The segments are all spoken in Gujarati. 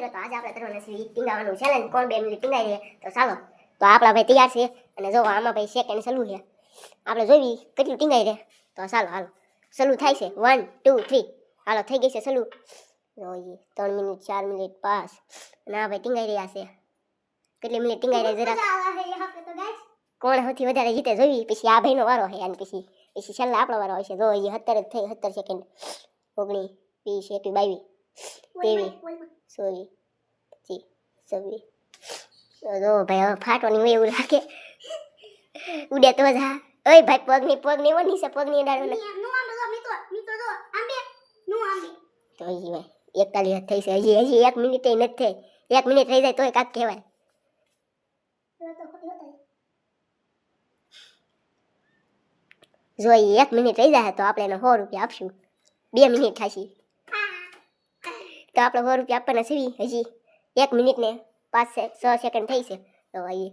મિત્રો તો આજે આપણે કરવાના છે ટીંગાવાનું ચેલેન્જ કોણ બે મિનિટ ટીંગાઈ રહે તો ચાલો. તો આપણા ભાઈ તૈયાર છે અને જો આમાં ભાઈ સેકન્ડ સલું છે. આપણે જોઈ કેટલું ટીંગાઈ રહે તો ચાલો હાલો. સલું થાય છે. વન ટુ થ્રી હાલો થઈ ગઈ છે સલું. જોઈએ ત્રણ મિનિટ ચાર મિનિટ પાંચ. અને આ ભાઈ ટીંગાઈ રહ્યા છે. કેટલી મિનિટ ટીંગાઈ રહે જરા કોણ સૌથી વધારે જીતે જોઈ? પછી આ ભાઈનો વારો છે અને પછી પછી છેલ્લા આપણો વારો હશે. જો એ સત્તર જ થઈ સત્તર સેકન્ડ ઓગણીસ વીસ એકવીસ બાવીસ. તેવીસ સોરી પચીસ છવ્વીસ જો ભાઈ હવે ફાટવાની હોય એવું લાગે ઉડે તો જ ઓય ભાઈ પગની પગની એવો નીચે પગની અડાડો તો હજી ભાઈ એકતાલીસ હાથ થઈ છે હજી હજી એક મિનિટ નથી થઈ એક મિનિટ થઈ જાય તોય કાંક કહેવાય જો એક મિનિટ રહી જાય તો આપણે એને સો રૂપિયા આપશું બે મિનિટ થશે તો આપણે સો રૂપિયા આપવાના છે હજી. એક મિનિટ ને પાંચ છ સેકન્ડ થઈ છે. તો એ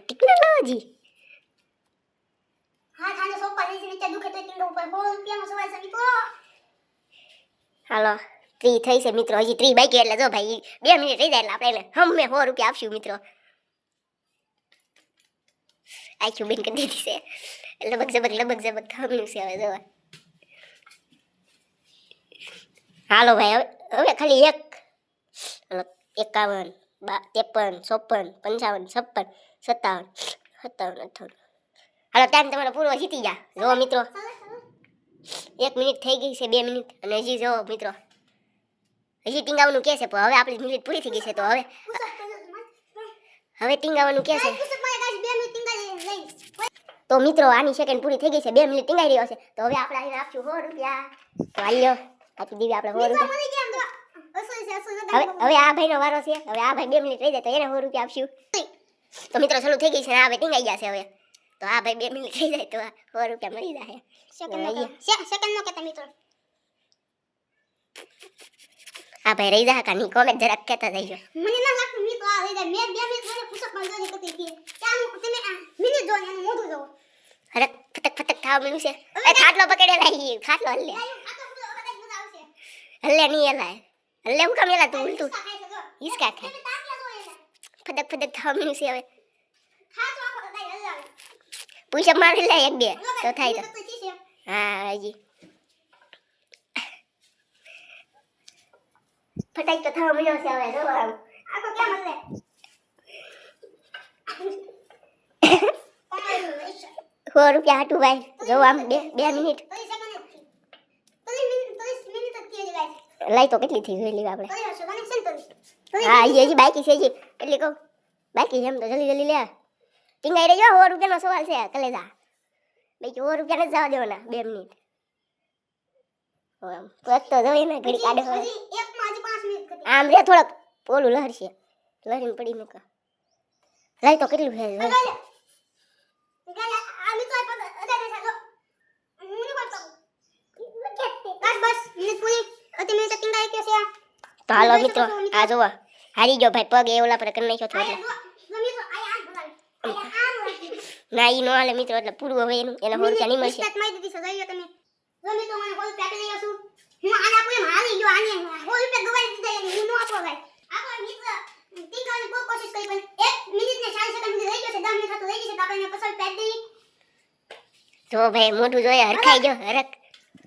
ટેકનોલોજી હાલો ત્રી થઈ છે મિત્રો. હજી ત્રી બાકી એટલે જો ભાઈ બે મિનિટ રહી જાય એટલે આપણે એને હમે સો રૂપિયા આપશું મિત્રો. આખી બેન કરી દીધી છે. લબક ઝબક લબક ઝબક થવાનું છે હવે જોવા હાલો ભાઈ હવે હવે ખાલી એક એકાવન ત્રેપન ચોપન પંચાવન છપ્પન સત્તાવન સત્તાવન અઠાવન હાલો ટાઈમ તમારો પૂરો જીતી જા જો મિત્રો એક મિનિટ થઈ ગઈ છે બે મિનિટ અને હજી જો મિત્રો હજી ટીંગાવાનું કે છે પણ હવે આપણી મિનિટ પૂરી થઈ ગઈ છે તો હવે હવે ટીંગાવાનું કે છે તો મિત્રો આની સેકન્ડ પૂરી થઈ ગઈ છે. બે મિનિટ ટીંગાઈ રહ્યો છે. તો હવે આપણે આને આપશું સો રૂપિયા. તો હાલ્યો આપી દીવી આપણે સો રૂપિયા. હવે હવે આ ભાઈનો વારો છે. હવે આ ભાઈ બે મિનિટ રહી જાય તો એને સો રૂપિયા આપશું. તો મિત્રો ચાલુ થઈ ગઈ છે આ ભાઈ ટીંગાઈ ગયા છે હવે. તો આ ભાઈ બે મિનિટ થઈ જાય તો સો રૂપિયા મળી જાય. મિત્રો. આ ભાઈ રહી જાય કાની કોમેન્ટ જરાક કહેતા જઈજો. મને ના લાગતું મી તો આ રહી જાય. મેં બે મિનિટ મને પુષપ બંધ કરી કરતી કે ચાલો તમે મિનિટ જો એનું મોઢું જોવો અરે ફટક ફટક થાવ મળ્યું છે. એ ખાટલો પકડેલા ઈ ખાટલો હલ્લે. હલ્લે નહીં એલા હલ્લે હું કામ એલા તું ઉલટું. હિસકા ખાય ફટક ફટક થાવ મળ્યું છે હવે. આખો પુષપ મારી લે એક બે તો થાય તો. હા હજી. ફટાક તો થવા મળ્યો છે હવે જો આમ. આ તો કેમ હલે સો રૂપિયા હાટું ભાઈ. જો આમ બે બે મિનિટ. લાઈ તો કેટલી થઈ જોઈ લેવી આપણે. હા હજી હજી બાકી છે હજી. એટલે કહું, બાકી છે એમ તો જલ્દી જલ્દી લે. ટીંગાઈ રહેજો, સો રૂપિયાનો સવાલ છે, કલેજા. ભાઈ સો રૂપિયા નથી જવા દેવાના, બે મિનિટ. તો જોઈએ ને, ઘડી કાઢે હવે. હજી એક માં હજી 5 મિનિટ કરી આમ રે થોડોક, ઓલું લહરશે. લહરીને પડી મૂકા. લઈ તો કેટલું છે તો કે હાલો મિત્રો આ જુઓ હારી ગયો ભાઈ પગ એ ઓલા પર કરી નાખ્યો એટલે ના ઈ નો હાલે મિત્રો એટલે પૂરું હવે એનું એને હોર રૂપિયા નહીં મળશે તમે જો મિત્રો મને કોઈ પેકેજ લઈ છું હું આને આપું એમ હારી ગયો આને કોઈ રૂપિયા ગવાઈ દીધા એને હું નો આપો ભાઈ આપો મિત્ર ટીંગાની બહુ કોશિશ કરી પણ એક મિનિટ ને 40 સેકન્ડ સુધી રહી ગયો છે 10 મિનિટ તો રહી ગઈ છે તો આપણે એને પછી પેક દઈ જો ભાઈ મોઢું જોઈએ હરખાઈ ગયો હરખ.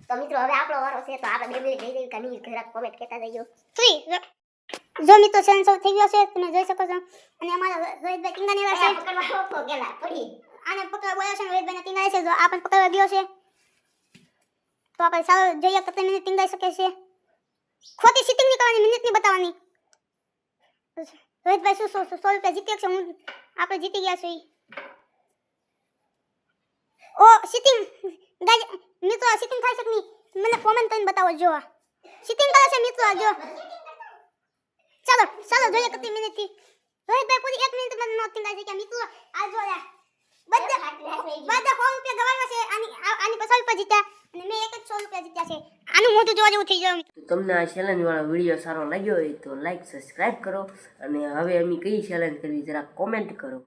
તો મિત્રો હવે આપણો વારો છે તો આપણે બે મિનિટ રહી ગઈ કની જરાક કોમેન્ટ કહેતા જઈજો ફ્રી જો. મિત્રો સેન્સ થઈ ગયો છે તમે જોઈ શકો છો. અને અમારા રોહિતભાઈ ટીંગાની એવા છે પકડવા તો ગેલા પડી. આને પકડવા બોલ્યો છે ને રોહિતભાઈને ટીંગાય છે જો આ પણ પકડવા ગયો છે. તો આપણે સારો જોઈએ કે તમે ટીંગાઈ શકે છે. ખોટી સિટિંગની કરવાની મિનિટની બતાવવાની. રોહિતભાઈ શું સો સો રૂપિયા જીતી છે હું આપણે જીતી ગયા છીએ. સિટિંગ ગાય મિત્રો સિટિંગ થઈ શકની મને કોમેન્ટ કરીને બતાવો જો સિટિંગ કરે છે મિત્રો જો ચાલો ચાલો જોઈએ કેટલી મિનિટથી. રોહિતભાઈ પૂરી એક મિનિટમાં નોટિંગ થાય છે કે મિત્રો આ જો યાર બધા બધા સો રૂપિયા ગવાયા છે આની આ- આની પચાસ રૂપિયા જીત્યા. અને મેં એક જ સો રૂપિયા જીત્યા છે. આનું મોટું જોવા જેવું થઈ ગયું. તમને આ ચેલેન્જ વાળો વીડિયો સારો લાગ્યો હોય તો લાઈક સબસ્ક્રાઇબ કરો. અને હવે અમે કઈ ચેલેન્જ કરવી જરા કોમેન્ટ કરો.